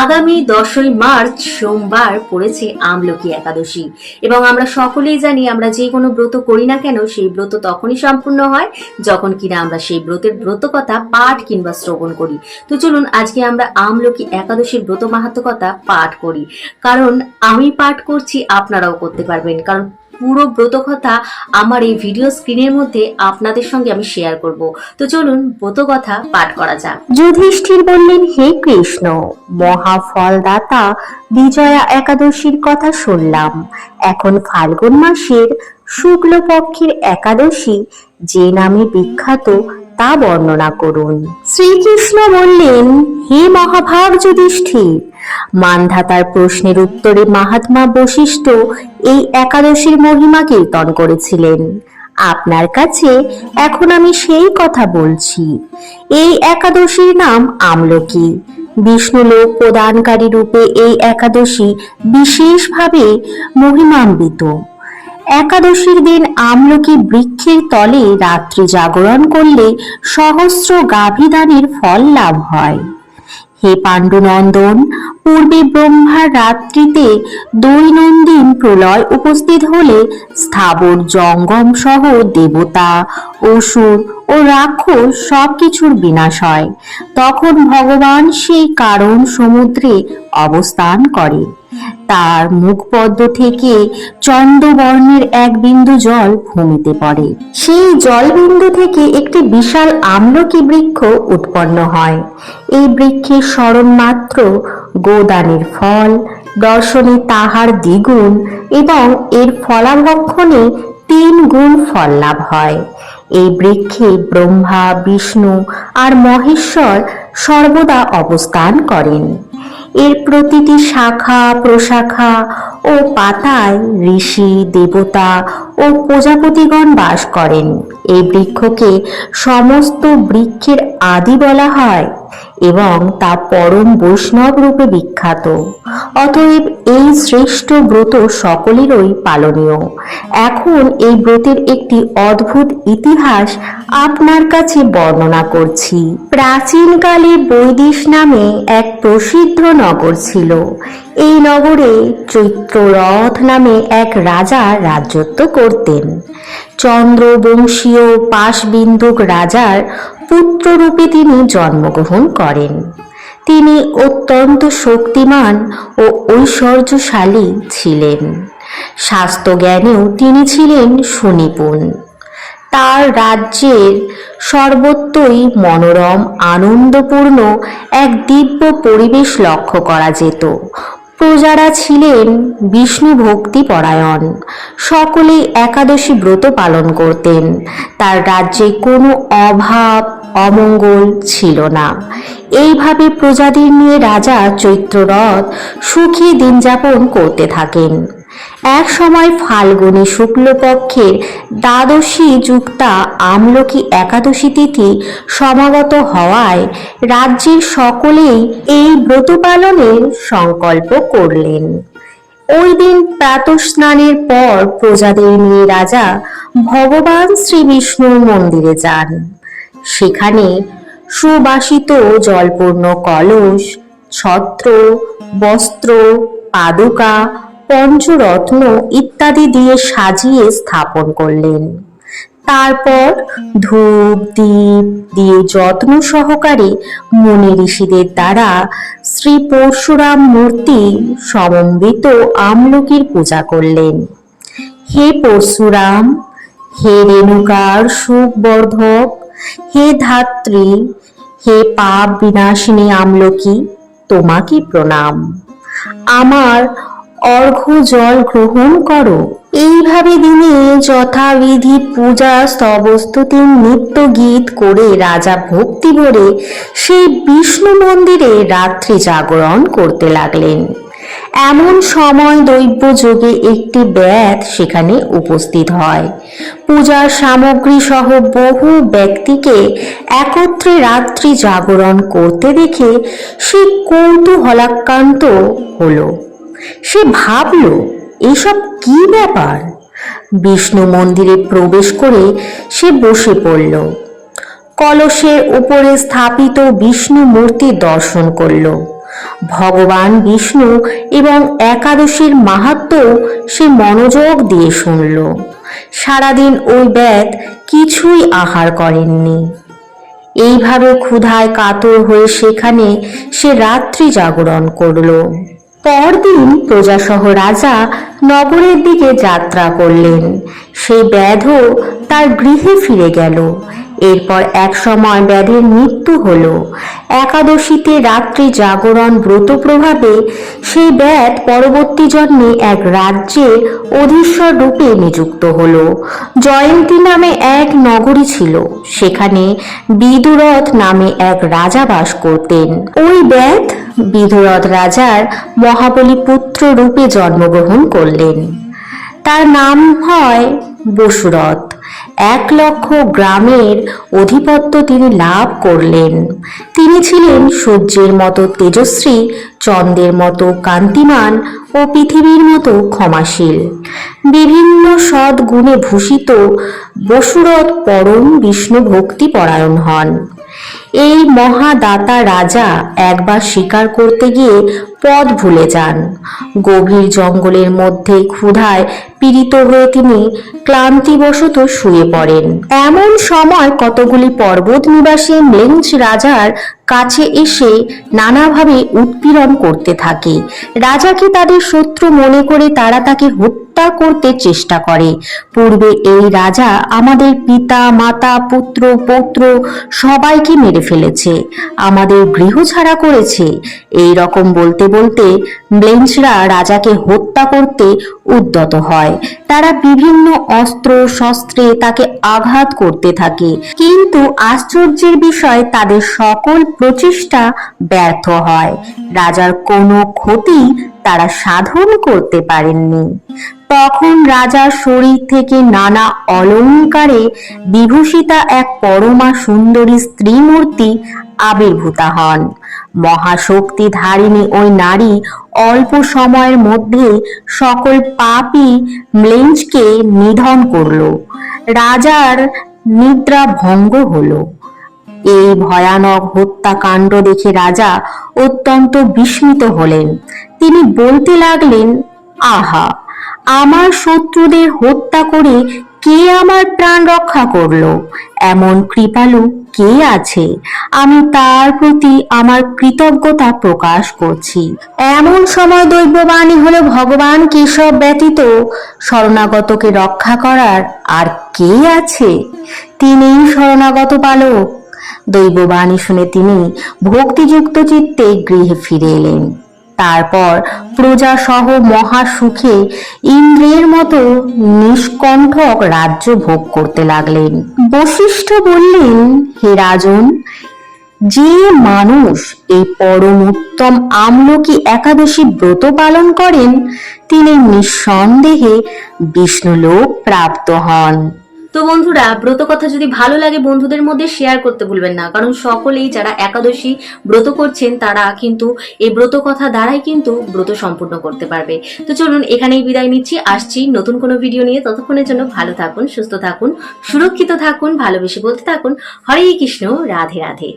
আগামী দশই মার্চ সোমবার পড়েছে আমলকি একাদশী। এবং আমরা সকলেই জানি আমরা যে কোনো ব্রত করি না কেন, সেই ব্রত তখনই সম্পূর্ণ হয় যখন কিনা আমরা সেই ব্রতের ব্রত কথা পাঠ কিংবা শ্রবণ করি। তো চলুন আজকে আমরা আমলকি একাদশীর ব্রত মাহাত্ম কথা পাঠ করি। কারণ আমি পাঠ করছি, আপনারাও করতে পারবেন। কারণ পুরো ব্রত কথা আমার এই ভিডিও স্ক্রিনের মধ্যে আপনাদের সঙ্গে আমি শেয়ার করব। তো চলুন ব্রত কথা পাঠ করা যাক। যুধিষ্ঠির বললেন, হে কৃষ্ণ, মহাফলদাতা বিজয়া একাদশীর কথা শুনলাম। এখন ফাল্গুন মাসের শুক্লপক্ষের একাদশী যে নামে বিখ্যাত তা বর্ণনা করুন। শ্রীকৃষ্ণ বললেন, হে মহাভাগ যুধিষ্ঠির মানধাতার প্রশ্নের উত্তরে মহাত্মা বশিষ্ঠ এই একাদশীর মহিমা কীর্তন করেছিলেন। আপনার কাছে এখন আমি সেই কথা বলছি। এই একাদশীর নাম আমলকি। বিষ্ণুলোক প্রদানকারী রূপে এই একাদশী বিশেষভাবে মহিমান্বিত। একাদশীর দিন আমলকি বৃক্ষের তলে রাত্রি জাগরণ করলে সহস্র গাভীদানের ফল লাভ হয়। হে পাণ্ডুনন্দন, পূর্বে ব্রহ্মার রাত্রিতে দৈনন্দিন প্রলয় উপস্থিত হলে স্থাবর জঙ্গম সহ দেবতা, অসুর ও রাক্ষস সবকিছুর বিনাশ হয়। তখন ভগবান সেই কারণ সমুদ্রে অবস্থান করে। তার মুখপদ্ম থেকে চন্দ্রবর্ণের এক বিন্দু জল ভূমিতে পড়ে। সেই জলবিন্দু থেকে একটি বিশাল আমলকি বৃক্ষ উৎপন্ন হয়। এই বৃক্ষের স্মরণ মাত্র গোদানের ফল, দর্শনে তাহার দ্বিগুণ এবং এর ফলাভক্ষণে তিন গুণ ফল লাভ হয়। এই বৃক্ষে ব্রহ্মা, বিষ্ণু আর মহেশ্বর সর্বদা অবস্থান করেন। এর প্রতিটি শাখা, প্রশাখা ও পাতায় ঋষি, দেবতা ও প্রজাপতিগণ বাস করেন। এই বৃক্ষকে সমস্ত বৃক্ষের আদি বলা হয়। এবং তা পরম বৈষ্ণব রূপে বিখ্যাত। অতএব এই শ্রেষ্ঠ ব্রত সকলেরই পালনীয়। এখন এই ব্রতের একটি অদ্ভুত ইতিহাস আপনার কাছে বর্ণনা করছি। প্রাচীনকালে বৈদিশ নামে এক প্রসিদ্ধ নগর ছিল। এই নগরে চৈত্ররথ নামে এক রাজা রাজত্ব করতেন। চন্দ্রবংশীয় পাশবিন্দুক রাজার পুত্ররূপে তিনি জন্মগ্রহণ করেন। তিনি অত্যন্ত শক্তিমান ও ঐশ্বর্যশালী ছিলেন। স্বাস্থ্যজ্ঞানেও তিনি ছিলেন সুনিপুণ। তার রাজ্যের সর্বত্রই মনোরম, আনন্দপূর্ণ এক দিব্য পরিবেশ লক্ষ্য করা যেত। প্রজারা ছিলেন বিষ্ণু ভক্তি পরায়ণ। সকলেই একাদশী ব্রত পালন করতেন। তার রাজ্যে কোনো অভাব, অমঙ্গল ছিল না। এইভাবে প্রজাদের নিয়ে রাজা চৈত্ররথ সুখী দিন যাপন করতে থাকেন। এক সময় ফাল্গুনী শুক্লপক্ষের দ্বাদশী যুক্তা আমলকি একাদশী তিথি সমাগত হওয়ায় রাজ্যের সকলেই এই ব্রত পালনের সংকল্প করলেন। ওই দিন প্রাতঃস্নানের পর প্রজাদের নিয়ে রাজা ভগবান শ্রী বিষ্ণুর মন্দিরে যান। সেখানে সুবাসিত জলপূর্ণ কলস, ছত্র, বস্ত্র, পাদুকা পঞ্চরত্ন ইত্যাদি দিয়ে সাজিয়ে স্থাপন করলেন। তারপর ধূপ দ্বীপ দিয়ে যত্ন সহকারে মুনি ঋষিদের দ্বারা শ্রী পরশুরাম মূর্তি সমন্বিত আমলকির পূজা করলেন। হে পরশুরাম, হে রেণুকার সুখবর্ধক, হে ধাত্রী, হে পাপ বিনাশিনী আমলকি, তোমাকে প্রণাম। আমার অর্ঘ্য জল গ্রহণ করো। এইভাবে দিনে যথাবিধি পূজা স্তবস্তুতি নিত্য গীত করে রাজা ভক্তি ভরে সেই বিষ্ণু মন্দিরে রাত্রি জাগরণ করতে লাগলেন। এমন সময় দৈব্য যোগে একটি ব্যাত সেখানে উপস্থিত হয়। পূজার সামগ্রী সহ বহু ব্যক্তিকে একত্রে রাত্রি জাগরণ করতে দেখে সে কৌতূহলাক্রান্ত হলো। সে ভাবল, এসব কি ব্যাপার? বিষ্ণু মন্দিরে প্রবেশ করে সে বসে পড়ল। কলসের উপরে স্থাপিত বিষ্ণু মূর্তি দর্শন করল। ভগবান বিষ্ণু এবং একাদশীর মাহাত্ম সে মনোযোগ দিয়ে শুনল। সারাদিন ওই ব্যাত কিছুই আহার করেননি। এইভাবে ক্ষুধায় কাতর হয়ে সেখানে সে রাত্রি জাগরণ করল। পরদিন প্রজাসহ রাজা নগরের দিকে যাত্রা করলেন। সেই ব্যাধ তার গৃহে ফিরে গেল। এরপর এক সময় ব্যাধের মৃত্যু হল। একাদশীতে রাত্রি জাগরণ ব্রত প্রভাবে সেই ব্যাধ পরবর্তী জন্মে এক রাজ্যে অধীশ্বর রূপে নিযুক্ত হল। জয়ন্তী নামে এক নগরী ছিল। সেখানে বিদুরথ নামে এক রাজা বাস করতেন। ওই ব্যাধ বিদুরথ রাজার মহাবলী পুত্র রূপে জন্মগ্রহণ করলেন। তার নাম হয় বসুরথ। এক লক্ষ গ্রামের অধিপত্য তিনি লাভ করলেন। তিনি ছিলেন সূর্যের মতো তেজশ্রী, চন্দ্রের মতো কান্তিমান ও পৃথিবীর মতো ক্ষমাশীল। বিভিন্ন সদ্গুণে গুণে ভূষিত বসুরথ পরম বিষ্ণু ভক্তি পরায়ণ হন। এই মহাদাতা রাজা একবার শিকার করতে গিয়ে পথ ভুলে যান। গভীর জঙ্গলের মধ্যে ক্ষুধায় পীড়িত হয়ে তিনি ক্লান্তিবশত শুয়ে পড়েন। এমন সময় কতগুলি পর্বত নিবাসী ম্লেঞ্চ রাজার কাছে এসে নানাভাবে উৎপীড়ন করতে থাকে। রাজাকে তাদের শত্রু মনে করে তারা তাকে হত্যা করতে চেষ্টা করে? পূর্বে এই রাজা আমাদের পিতা, মাতা, পুত্র, পৌত্র সবাইকে মেরে ফেলেছে, আমাদের গৃহ ছাড়া করেছে। এই রকম বলতে বলতে ব্লেঞ্চরা রাজাকে হত্যা করতে উদ্যত হয়। তারা বিভিন্ন অস্ত্র, শস্ত্রে তাকে আঘাত করতে থাকে। কিন্তু আশ্চর্যের বিষয়, তাদের সকল প্রচেষ্টা ব্যর্থ হয়। রাজার কোনো ক্ষতি তারা সাধন করতে পারেননি। তখন রাজার শরীর থেকে নানা অলঙ্কারে বিভূষিতা এক পরমা সুন্দরী স্ত্রী মূর্তি আবির্ভূতা হন। মহাশক্তি ধারিণী ওই নারী অল্প সময়ের মধ্যে সকল পাপী ম্লেঞ্চকে নিধন করল। রাজার নিদ্রা ভঙ্গ হলো। এই ভয়ানক হত্যাকাণ্ড দেখে রাজা অত্যন্ত বিস্মিত হলেন। তিনি বলতে লাগলেন, আহা! আমার শত্রুদের হত্যা করে কে আমার প্রাণ রক্ষা করল? এমন কৃপালু কে আছে? আমি তার প্রতি আমার কৃতজ্ঞতা প্রকাশ করছি। এমন সময় দৈববাণী হলো, ভগবান কেশব ব্যতীত শরণাগতকে রক্ষা করার আর কে আছে? তিনিই শরণাগত পালক। দৈববাণী শুনে তিনি ভক্তিযুক্ত চিত্তে গৃহে ফিরে এলেন। তারপর প্রজা সহ মহা সুখে ইন্দ্রের মতো নিষ্কণ্ঠক রাজ্য ভোগ করতে লাগলেন। বশিষ্ঠ বললেন, হে রাজন, যে মানুষ এই পরম উত্তম আমলকি একাদশী ব্রত পালন করেন, তিনি নিঃসন্দেহে বিষ্ণুলোক প্রাপ্ত হন। তো বন্ধুরা ব্রত কথা যদি ভালো লাগে, বন্ধুদের মধ্যে শেয়ার করতে ভুলবেন না। কারণ সকলেই যারা একাদশী ব্রত করছেন, তারা কিন্তু এই ব্রত কথা দ্বারাই কিন্তু ব্রত সম্পূর্ণ করতে পারবে। তো চলুন, এখানেই বিদায় নিচ্ছি। আসছি নতুন কোনো ভিডিও নিয়ে। ততক্ষণের জন্য ভালো থাকুন, সুস্থ থাকুন, সুরক্ষিত থাকুন, ভালোবেসে বলতে থাকুন, হরে কৃষ্ণ, রাধে রাধে।